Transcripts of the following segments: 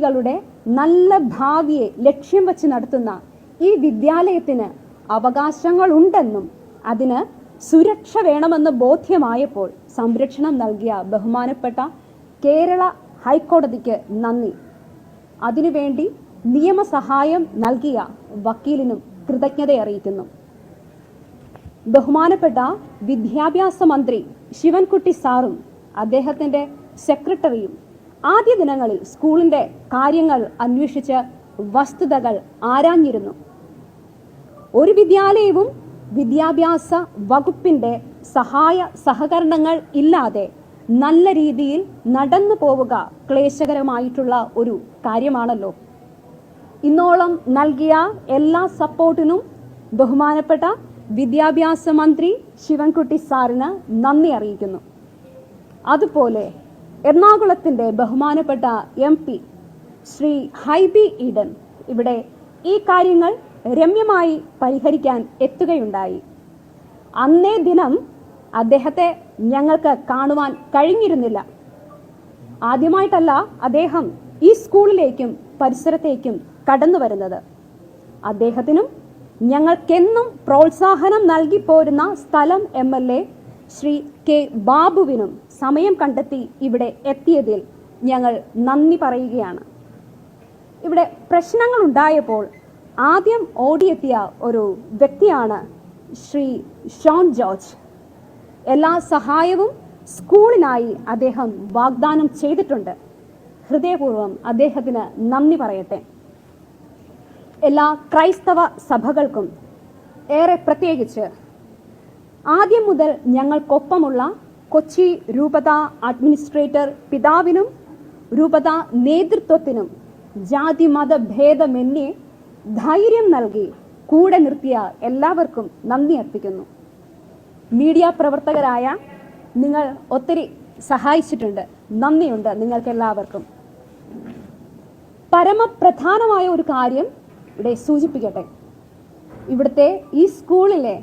കുട്ടികളുടെ നല്ല ഭാവിയെ ലക്ഷ്യം വച്ച് നടത്തുന്ന ഈ വിദ്യാലയത്തിന് അവകാശങ്ങളുണ്ടെന്നും അതിന് സുരക്ഷ വേണമെന്ന് ബോധ്യമായപ്പോൾ സംരക്ഷണം നൽകിയ ബഹുമാനപ്പെട്ട കേരള ഹൈക്കോടതിക്ക് നന്ദി. അതിനുവേണ്ടി നിയമസഹായം നൽകിയ വക്കീലിനും കൃതജ്ഞത അറിയിക്കുന്നു. ബഹുമാനപ്പെട്ട വിദ്യാഭ്യാസ മന്ത്രി ശിവൻകുട്ടി സാറും അദ്ദേഹത്തിന്റെ സെക്രട്ടറിയും ആദ്യ ദിനങ്ങളിൽ സ്കൂളിന്റെ കാര്യങ്ങൾ അന്വേഷിച്ച് വസ്തുതകൾ ആരാഞ്ഞിരുന്നു. ഒരു വിദ്യാലയവും വിദ്യാഭ്യാസ വകുപ്പിന്റെ സഹായ സഹകരണങ്ങൾ ഇല്ലാതെ നല്ല രീതിയിൽ നടന്നു പോവുക ക്ലേശകരമായിട്ടുള്ള ഒരു കാര്യമാണല്ലോ. ഇന്നോളം നൽകിയ എല്ലാ സപ്പോർട്ടിനും ബഹുമാനപ്പെട്ട വിദ്യാഭ്യാസ മന്ത്രി ശിവൻകുട്ടി സാറിന് നന്ദി അറിയിക്കുന്നു. അതുപോലെ എറണാകുളത്തിന്റെ ബഹുമാനപ്പെട്ട എം പി ശ്രീ ഹൈബി ഈഡൻ ഇവിടെ ഈ കാര്യങ്ങൾ രമ്യമായി പരിഹരിക്കാൻ എത്തുകയുണ്ടായി. അന്നേ ദിനം അദ്ദേഹത്തെ ഞങ്ങൾക്ക് കാണുവാൻ കഴിഞ്ഞിരുന്നില്ല. ആദ്യമായിട്ടല്ല അദ്ദേഹം ഈ സ്കൂളിലേക്കും പരിസരത്തേക്കും കടന്നു വരുന്നത്. അദ്ദേഹത്തിനും ഞങ്ങൾക്കെന്നും പ്രോത്സാഹനം നൽകി പോരുന്ന സ്ഥലം M L A Shri K ബാബുവിനും സമയം കണ്ടെത്തി ഇവിടെ എത്തിയതിൽ ഞങ്ങൾ നന്ദി പറയുകയാണ്. ഇവിടെ പ്രശ്നങ്ങൾ ഉണ്ടായപ്പോൾ ആദ്യം ഓടിയെത്തിയ ഒരു വ്യക്തിയാണ് ശ്രീ ഷോൺ ജോർജ്. എല്ലാ സഹായവും സ്കൂളിനായി അദ്ദേഹം വാഗ്ദാനം ചെയ്തിട്ടുണ്ട്. ഹൃദയപൂർവം അദ്ദേഹത്തിന് നന്ദി പറയട്ടെ. എല്ലാ ക്രൈസ്തവ സഭകൾക്കും ഏറെ പ്രത്യേകിച്ച് ആദ്യം മുതൽ ഞങ്ങൾക്കൊപ്പമുള്ള കൊച്ചി രൂപത അഡ്മിനിസ്ട്രേറ്റർ പിതാവിനും രൂപത നേതൃത്വത്തിനും ജാതി മത ഭേദമെന്നേ ധൈര്യം നൽകി കൂടെ നിർത്തിയ എല്ലാവർക്കും നന്ദി അർപ്പിക്കുന്നു. മീഡിയ പ്രവർത്തകരായ നിങ്ങൾ ഒത്തിരി സഹായിച്ചിട്ടുണ്ട്. നന്ദിയുണ്ട് നിങ്ങൾക്ക് എല്ലാവർക്കും പരമപ്രധാനമായ ഒരു കാര്യം ഇവിടെ സൂചിപ്പിക്കട്ടെ. ഇവിടുത്തെ ഈ സ്കൂളിലെ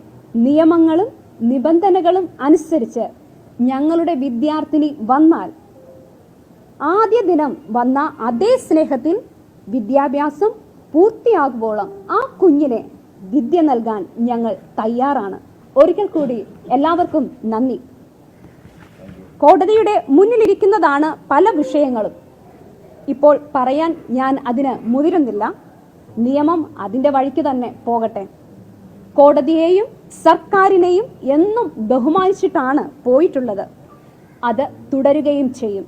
നിയമങ്ങളും നിബന്ധനകളും അനുസരിച്ച് ഞങ്ങളുടെ വിദ്യാർത്ഥിനി വന്നാൽ ആദ്യ ദിനം വന്ന അതേ സ്നേഹത്തിൽ വിദ്യാഭ്യാസം പൂർത്തിയാകുമ്പോളം ആ കുഞ്ഞിനെ വിദ്യ നൽകാൻ ഞങ്ങൾ തയ്യാറാണ്. ഒരിക്കൽ കൂടി എല്ലാവർക്കും നന്ദി. കോടതിയുടെ മുന്നിലിരിക്കുന്നതാണ് പല വിഷയങ്ങളും. ഇപ്പോൾ പറയാൻ ഞാൻ അതിന് മുതിരുന്നില്ല. നിയമം അതിന്റെ വഴിക്ക് തന്നെ പോകട്ടെ. കോടതിയെയും സർക്കാരിനെയും എന്നും ബഹുമാനിച്ചിട്ടാണ് പോയിട്ടുള്ളത്. അത് തുടരുകയും ചെയ്യും.